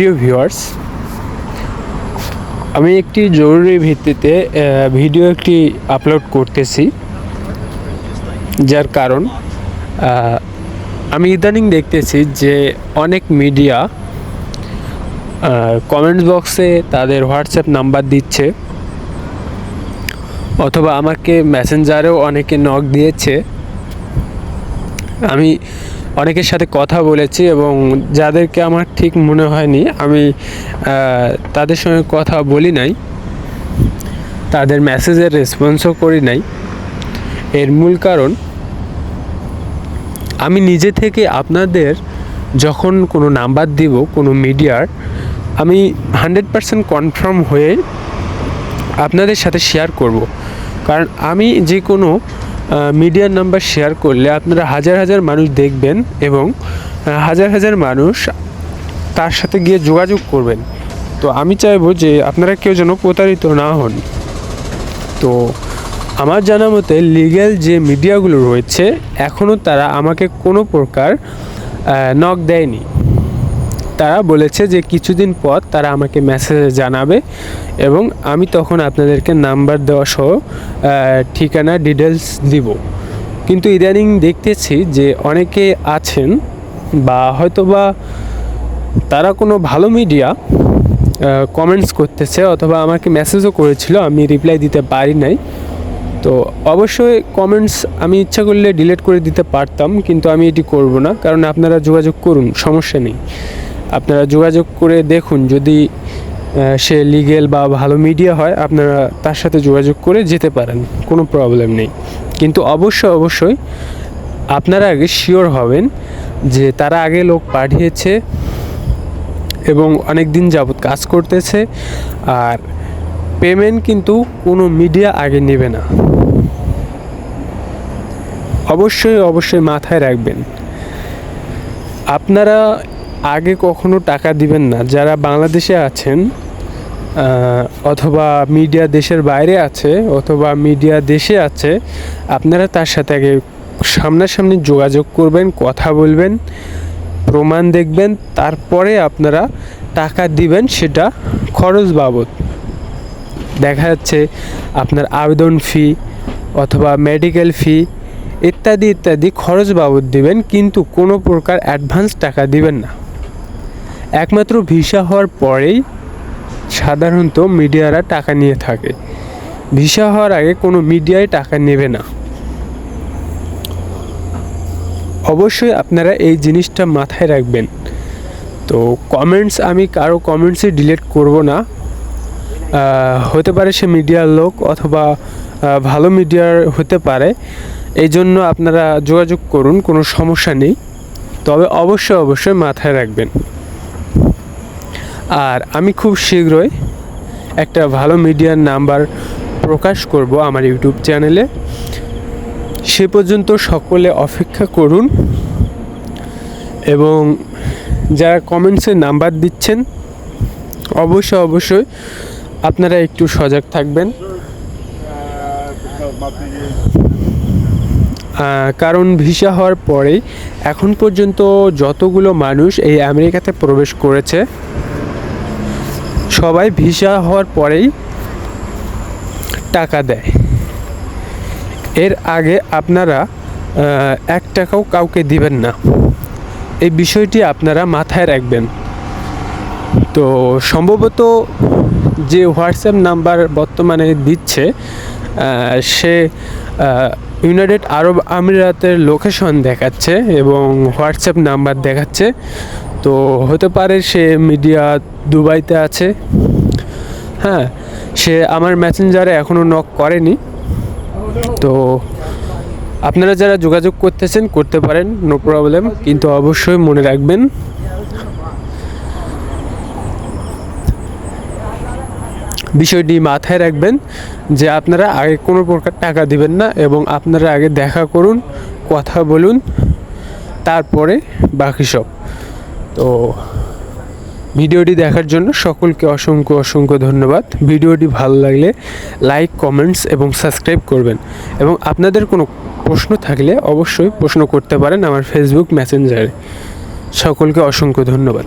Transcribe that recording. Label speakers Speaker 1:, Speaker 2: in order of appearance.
Speaker 1: প্রিয় ভিউয়ার্স, আমি একটি জরুরি ভিত্তিতে ভিডিও একটি আপলোড করতেছি, যার কারণ আমি ইদানিং দেখতেছি যে অনেক মিডিয়া কমেন্টস বক্সে তাদের হোয়াটসঅ্যাপ নাম্বার দিচ্ছে, অথবা আমাকে মেসেঞ্জারেও অনেকে নক দিয়েছে। আমি অনেকের সাথে কথা বলেছি এবং যাদেরকে আমার ঠিক মনে হয়নি, আমি তাদের সঙ্গে কথা বলি নাই, তাদের মেসেজের রেসপন্সও করি নাই। এর মূল কারণ, আমি নিজে থেকে আপনাদের যখন কোনো নাম্বার দিব কোনো মিডিয়ার, আমি হান্ড্রেড পারসেন্ট কনফার্ম হয়ে আপনাদের সাথে শেয়ার করব। কারণ আমি যে কোনো মিডিয়ার নাম্বার শেয়ার করলে আপনারা হাজার হাজার মানুষ দেখবেন এবং হাজার হাজার মানুষ তার সাথে গিয়ে যোগাযোগ করবেন। তো আমি চাইব যে আপনারা কেউ যেন প্রতারিত না হন। তো আমার জানা মতে লিগ্যাল যে মিডিয়াগুলো রয়েছে এখনও তারা আমাকে কোনো প্রকার নক দেয়নি। তারা বলেছে যে কিছুদিন পর তারা আমাকে মেসেজে জানাবে এবং আমি তখন আপনাদেরকে নাম্বার দেওয়া সহ ঠিকানা ডিটেলস দিব। কিন্তু ইদানিং দেখতেছি যে অনেকে আছেন বা হয়তোবা তারা কোনো ভালো মিডিয়া কমেন্টস করতেছে অথবা আমাকে মেসেজও করেছিল, আমি রিপ্লাই দিতে পারি নাই। তো অবশ্যই কমেন্টস আমি ইচ্ছা করলে ডিলিট করে দিতে পারতাম, কিন্তু আমি এটি করব না, কারণ আপনারা যোগাযোগ করুন, সমস্যা নেই। আপনারা যোগাযোগ করে দেখুন, যদি সে লিগেল বা ভালো মিডিয়া হয়, আপনারা তার সাথে যোগাযোগ করে যেতে পারেন, কোনো প্রবলেম নেই। কিন্তু অবশ্যই অবশ্যই আপনারা আগে শিওর হবেন যে তারা আগে লোক পাঠিয়েছে এবং অনেক দিন যাবৎ কাজ করতেছে, আর পেমেন্ট কিন্তু কোনো মিডিয়া আগে নেবে না। অবশ্যই অবশ্যই মাথায় রাখবেন। আপনারা আগে কখনো টাকা দিবেন না। যারা বাংলাদেশে আছেন অথবা মিডিয়া দেশের বাইরে আছে, অথবা মিডিয়া দেশে আছে, আপনারা তার সাথে আগে সামনাসামনি যোগাযোগ করবেন, কথা বলবেন, প্রমাণ দেখবেন, তারপরে আপনারা টাকা দিবেন সেটা খরচ বাবদ। দেখা যাচ্ছে আপনার আবেদন ফি অথবা মেডিকেল ফি ইত্যাদি ইত্যাদি খরচ বাবদ দিবেন, কিন্তু কোনো প্রকার অ্যাডভান্স টাকা দিবেন না। একমাত্র ভিসা হওয়ার পরেই সাধারণত মিডিয়ারা টাকা নিয়ে থাকে। ভিসা হওয়ার আগে কোনো মিডিয়ায় টাকা নেবে না। অবশ্যই আপনারা এই জিনিসটা মাথায় রাখবেন। তো কমেন্টস আমি কারও কমেন্টসই ডিলিট করব না। হতে পারে সে মিডিয়ার লোক অথবা ভালো মিডিয়ার হতে পারে। এই জন্য আপনারা যোগাযোগ করুন, কোনো সমস্যা নেই। তবে অবশ্যই অবশ্যই মাথায় রাখবেন। আর আমি খুব শীঘ্রই একটা ভালো মিডিয়ার নাম্বার প্রকাশ করব আমার ইউটিউব চ্যানেলে। সে পর্যন্ত সকলে অপেক্ষা করুন এবং যারা কমেন্টসে নাম্বার দিচ্ছেন, অবশ্যই অবশ্যই আপনারা একটু সজাগ থাকবেন। কারণ ভিসা হওয়ার পরেই এখন পর্যন্ত যতগুলো মানুষ এই আমেরিকাতে প্রবেশ করেছে সবাই ভিসা হওয়ার পরেই টাকা দেয়। এর আগে আপনারা এক টাকাও কাউকে দিবেন না। এই বিষয়টি আপনারা মাথায় রাখবেন। তো সম্ভবত যে হোয়াটসঅ্যাপ নাম্বার বর্তমানে দিচ্ছে সে ইউনাইটেড আরব আমিরাতের লোকেশন দেখাচ্ছে এবং হোয়াটসঅ্যাপ নাম্বার দেখাচ্ছে। তো হতে পারে সে মিডিয়া দুবাইতে আছে। হ্যাঁ সে আমার মেসেঞ্জারে এখনও নক করেনি। তো আপনারা যারা যোগাযোগ করতেছেন, করতে পারেন নো প্রবলেম কিন্তু অবশ্যই মনে রাখবেন। বিষয়টি মাথায় রাখবেন যে আপনারা আগে কোনো প্রকার টাকা দিবেন না এবং আপনারা আগে দেখা করুন, কথা বলুন, তারপরে বাকি সব। তো ভিডিওটি দেখার জন্য সকলকে অসংখ্য অসংখ্য ধন্যবাদ। ভিডিওটি ভালো লাগলে লাইক, কমেন্টস এবং সাবস্ক্রাইব করবেন। এবং আপনাদের কোনো প্রশ্ন থাকলে অবশ্যই প্রশ্ন করতে পারেন আমার ফেসবুক মেসেঞ্জারে। সকলকে অসংখ্য ধন্যবাদ।